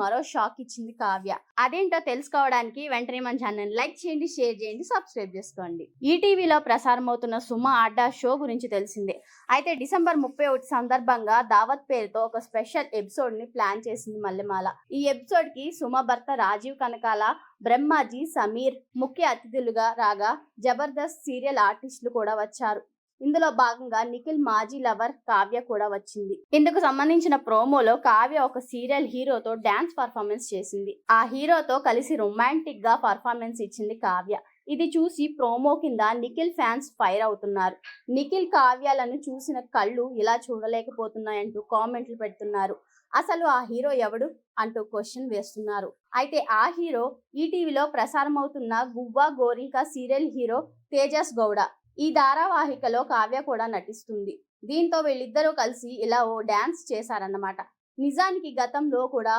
మరో షాక్ ఇచ్చింది కావ్య. అదేంటో తెలుసుకోవడానికి వెంటనే మన ఛానల్ లైక్ చేయండి షేర్ చేయండి సబ్స్క్రైబ్ చేసుకోండి. ఈటీవీలో ప్రసారం అవుతున్న సుమ అడ్డా షో గురించి తెలిసిందే. అయితే డిసెంబర్ ముప్పై ఒకటి సందర్భంగా దావత్ పేరుతో ఒక స్పెషల్ ఎపిసోడ్ని ప్లాన్ చేసింది మల్లెమాల. ఈ ఎపిసోడ్కి సుమ భర్త రాజీవ్ కనకాల బ్రహ్మాజీ సమీర్ ముఖ్య అతిథులుగా రాగా జబర్దస్త్ సీరియల్ ఆర్టిస్టులు కూడా వచ్చారు. ఇందులో భాగంగా నిఖిల్ మాజీ లవర్ కావ్య కూడా వచ్చింది. ఇందుకు సంబంధించిన ప్రోమోలో కావ్య ఒక సీరియల్ హీరోతో డాన్స్ పర్ఫార్మెన్స్ చేసింది. ఆ హీరోతో కలిసి రొమాంటిక్గా పర్ఫార్మెన్స్ ఇచ్చింది కావ్య. ఇది చూసి ప్రోమో కింద నిఖిల్ ఫ్యాన్స్ ఫైర్ అవుతున్నారు. నిఖిల్ కావ్యాలను చూసిన కళ్ళు ఇలా చూడలేకపోతున్నాయంటూ కామెంట్లు పెడుతున్నారు. అసలు ఆ హీరో ఎవడు? అంటూ క్వశ్చన్ వేస్తున్నారు. అయితే ఆ హీరో ఈటీవీలో ప్రసారం అవుతున్న గువ్వా గోరింకా సీరియల్ హీరో తేజస్ గౌడ. ఈ ధారావాహికలో కావ్య కూడా నటిస్తుంది. దీంతో వీళ్ళిద్దరూ కలిసి ఇలా ఓ డాన్స్ చేశారన్నమాట. నిజానికి గతంలో కూడా